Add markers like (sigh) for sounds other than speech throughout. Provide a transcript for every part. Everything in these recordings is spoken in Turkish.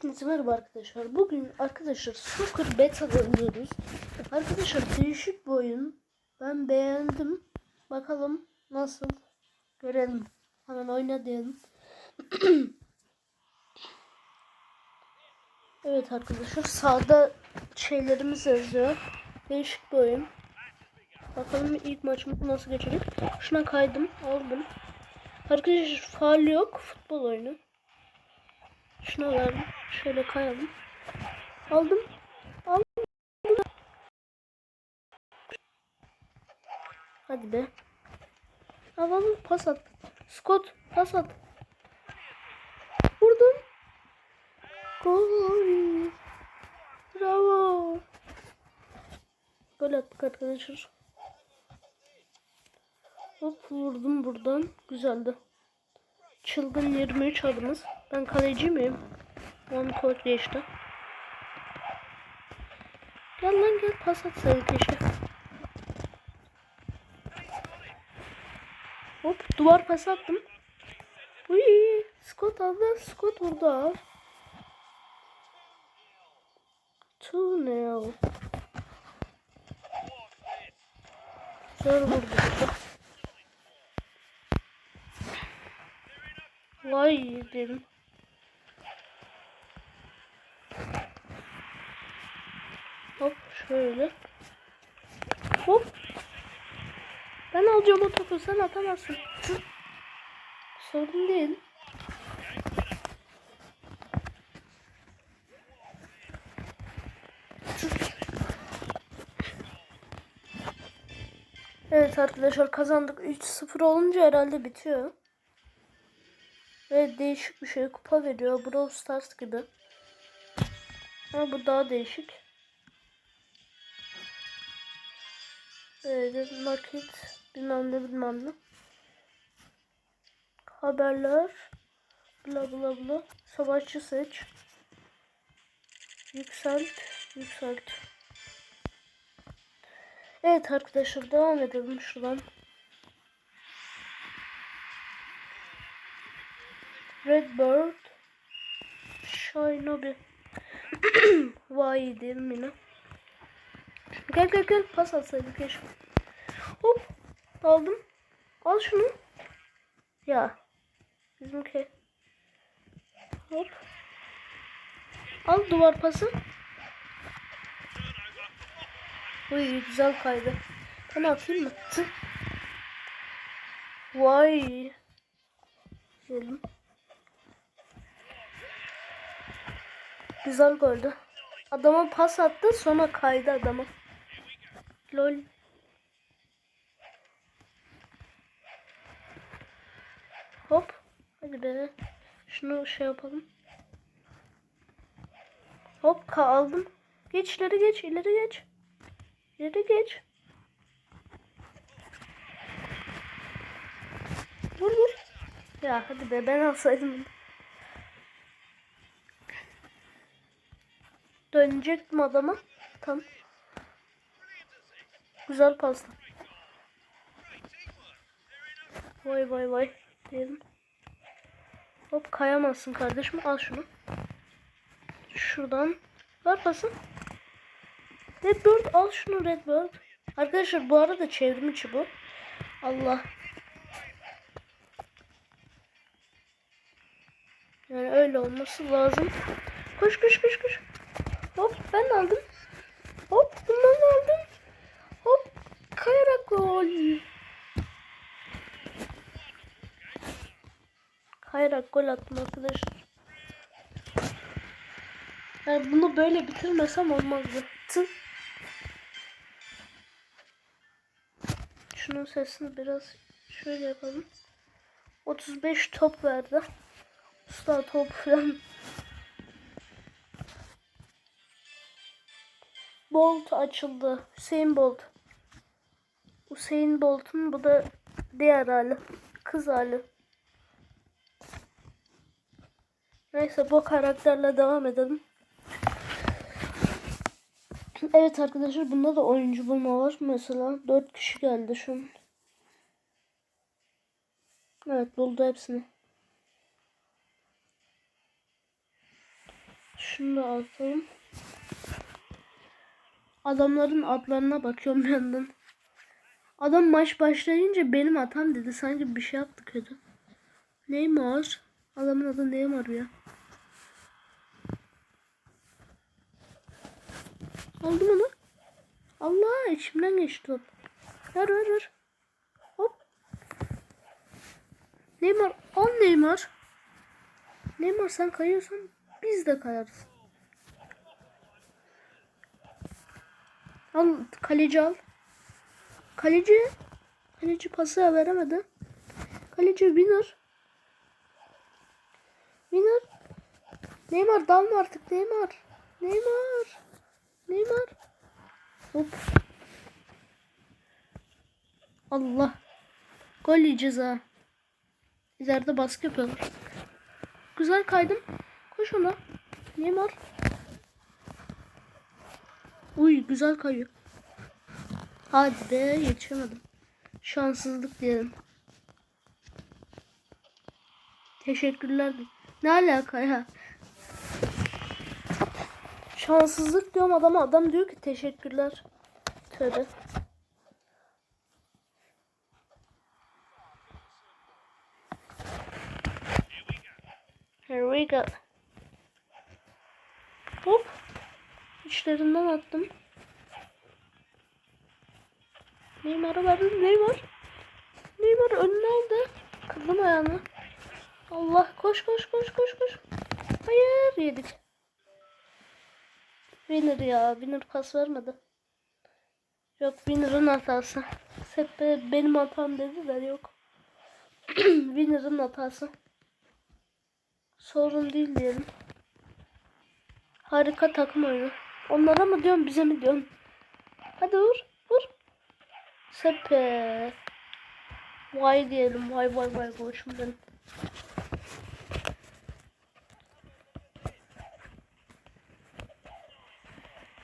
Hepinize merhaba arkadaşlar. Bugün arkadaşlar Snooker Beta oynuyoruz. Arkadaşlar değişik bir oyun. Ben beğendim. Bakalım nasıl görelim. Hemen oyna diyelim. (clears throat) evet arkadaşlar sağda şeylerimiz yazıyor. Değişik bir oyun. Bakalım ilk maçımız nasıl geçecek. Şuna kaydım. Aldım. Arkadaşlar faal yok. Futbol oyunu. Şuna verdim. Şöyle kayalım. Aldım. Aldım. Hadi be. Alalım pas at. Scott pas at. Vurdum. Gol. Bravo. Gol attık arkadaşlar. Hop vurdum buradan. Güzeldi. Çılgın 23 adımız. Ben kaleci miyim? One kod geçti. Gel lan gel pas atsaydı keşke. Hop duvar pas attım. Uy, Scott aldı. Scott. Two nil. Güzel vurdu. Vay dedim. Hop şöyle. Hop. Ben alacağım o topu sen atamazsın. Sorun değil. Evet arkadaşlar kazandık. 3-0 olunca herhalde bitiyor. Ve değişik bir şey kupa veriyor. Brawl Stars gibi. Ama bu daha değişik. Böyle nakit bilmem ne bilmem ne. Haberler. Bla bla bla. Savaşçı seç. Yükselt. Yükselt. Evet arkadaşlar devam edelim şuradan. Redbird Shinobi (clears throat) Vay dedim yine. Gel gel gel pas atsaydık keşke. Hop aldım. Al şunu. Ya bizimki. Hop. Al duvar pası. Uy güzel kaydı. Ben atayım mı? Tı. Vay. Diyelim. Güzel goldü. Adama pas attı sonra kaydı adama. Lol. Hop. Hadi be. Şunu şey yapalım. Hop ka aldım. Geç ileri geç ileri geç. İleri geç. Vur vur. Ya hadi be ben alsaydım. bunu. Dönecektim adama. Tam. Güzel pasta. Vay vay vay. Diyelim. Hop kayamazsın kardeşim. Al şunu. Şuradan. Ver pası. Redbird al şunu Redbird. Arkadaşlar bu arada çevrim içi bu. Allah. Yani öyle olması lazım. Koş koş koş koş. Hop ben aldım. Hop bundan da aldım. Kayarak gol. Kayarak gol attım arkadaşlar. Yani bunu böyle bitirmesem olmazdı. Tı. Şunun sesini biraz şöyle yapalım. 35 top verdi. Usta top falan. Bolt açıldı. Hüseyin Bolt. Hüseyin Bolt'un bu da diğer hali. Kız hali. Neyse bu karakterle devam edelim. Evet arkadaşlar bunda da oyuncu bulma var. Mesela 4 kişi geldi şu an. Evet buldu hepsini. Şunu da atalım. Adamların adlarına bakıyorum yandan. Adam maç başlayınca benim hatam dedi. Sanki bir şey yaptı kötü. Neymar. Adamın adı Neymar ya. Aldım onu. Allah içimden geçti top. Ver ver ver. Hop. Neymar. Al Neymar. Neymar sen kayıyorsan biz de kayarız. Al kaleci al. Kaleci. Kaleci pası veremedi. Kaleci winner. Winner. Neymar dalma artık Neymar. Neymar. Neymar. Hop. Allah. Gol yiyeceğiz ha. İleride baskı yapıyorlar. Güzel kaydım. Koş ona. Neymar. Uy güzel kayıyor. Hadi be yetişemedim. Şanssızlık diyelim. Teşekkürler. Ne alaka ya? Şanssızlık diyorum adama adam diyor ki teşekkürler. Tövbe. Here we go. Hop. İçlerinden attım. Neymar'a verdim. Neymar. Neymar önüne aldı. Kırdım ayağını. Allah koş koş koş koş koş. Hayır yedik. Winner ya. Winner pas vermedi. Yok Winner'ın hatası. Seppe benim hatam dediler yok. (clears throat) Winner'ın hatası. Sorun değil diyelim. Harika takım oyunu. Onlara mı diyorsun bize mi diyorsun? Hadi vur Sepe. Vay diyelim vay vay vay koçum benim.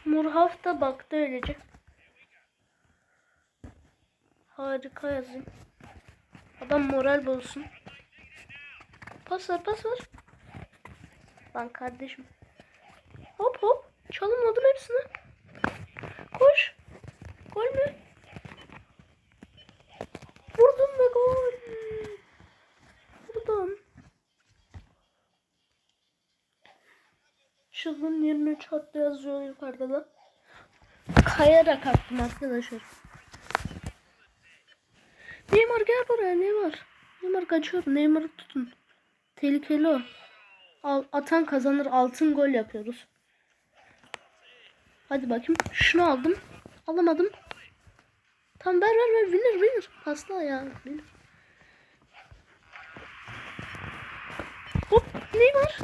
Murhaf da baktı öylece. Harika yazayım. Adam moral bulsun. Pas ver pas ver. Lan kardeşim. Hop hop. Çalımladım hepsini. Koş. Gol mü? Vurdum ve gol. Vurdum. Çılgın 23 hatta yazıyor yukarıda da. Kayarak attım arkadaşlar. Neymar gel buraya Neymar. Neymar kaçıyor. Neymar'ı tutun. Tehlikeli o. Al, atan kazanır. Altın gol yapıyoruz. Hadi bakayım. Şunu aldım. Alamadım. Tam ver ver ver. Winner winner. Pasla ya. Winner. Hop. Neymar.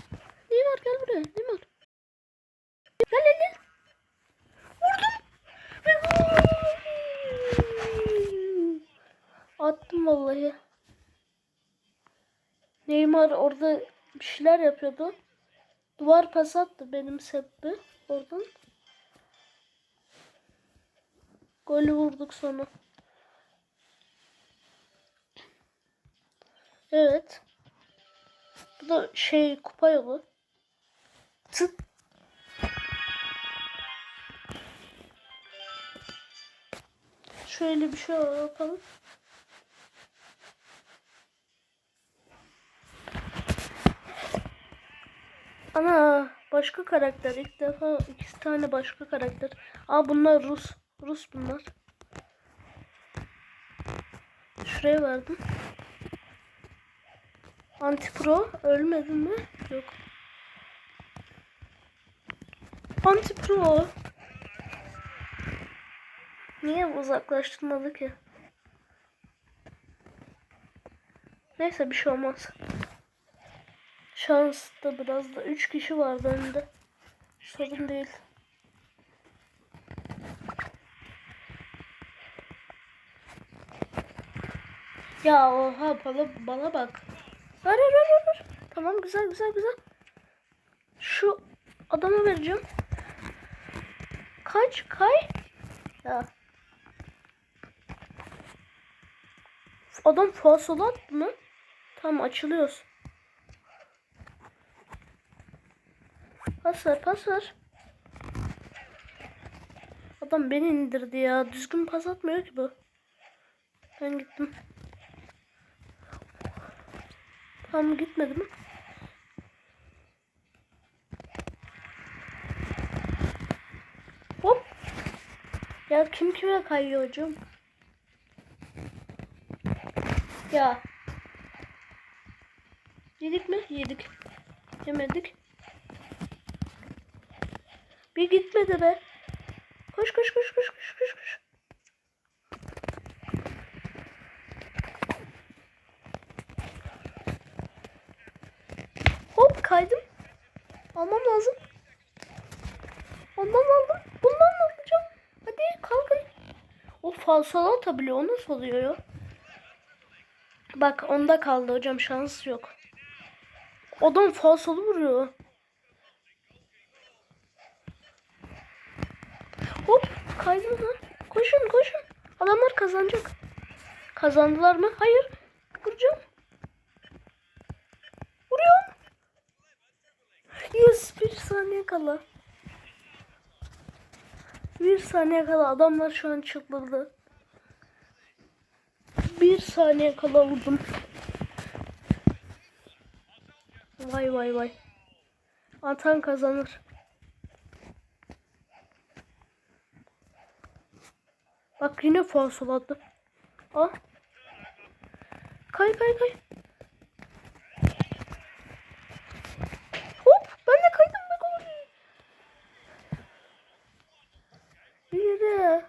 Neymar gel buraya. Neymar. Gel gel gel. Vurdum. Ve. Attım vallahi. Neymar orada bir şeyler yapıyordu. Duvar pas attı benim seppi oradan. Golü vurduk sonra. Evet. Bu da şey kupa yolu. Tık. Şöyle bir şey yapalım. Ana başka karakter ilk defa iki tane başka karakter. Aa bunlar Rus. Rus bunlar. Şuraya verdim. Antipro ölmedin mi? Yok. Antipro. Niye uzaklaştırmadı ki? Neyse bir şey olmaz. Şans da biraz da 3 kişi vardı önünde. Sorun değil. Ya oha bana, bana bak. Ver ver ver ver. Tamam güzel güzel güzel. Şu adama vereceğim. Kaç kay. Ya. Adam fasıla attı mı? Tamam açılıyoruz. Pas ver. Adam beni indirdi ya. Düzgün pas atmıyor ki bu. Ben gittim. Tam gitmedi mi? Hop. Ya kim kime kayıyor hocam? Ya. Yedik mi? Yedik. Yemedik. Bir gitmedi be. Koş koş koş koş koş koş koş. Hop kaydım. Almam lazım. Ondan aldım. Bundan da alacağım. Hadi kalkın. O falsala atabiliyor. O nasıl oluyor ya? Bak onda kaldı hocam. Şans yok. Adam falsolu vuruyor. Hop kaydım lan. Koşun koşun. Adamlar kazanacak. Kazandılar mı? Hayır. Vuracağım. Saniye kala. Bir saniye kala adamlar şu an çıldırdı. Bir saniye kala vurdum. Vay vay vay. Atan kazanır. Bak yine falsoladı. Ah. Kay kay kay. Hop ben de kaydım be gol. İleri.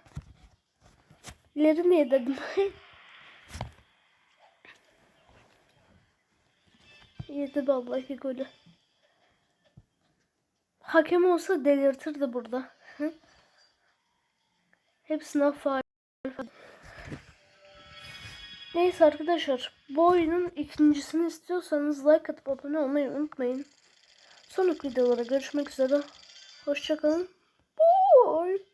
İleri niye dedim? Yedi vallahi golü. Hakem olsa delirtirdi burada. Hepsine faal. Neyse arkadaşlar bu oyunun ikincisini istiyorsanız like atıp abone olmayı unutmayın. Sonraki videolara görüşmek üzere. Hoşçakalın. Bye.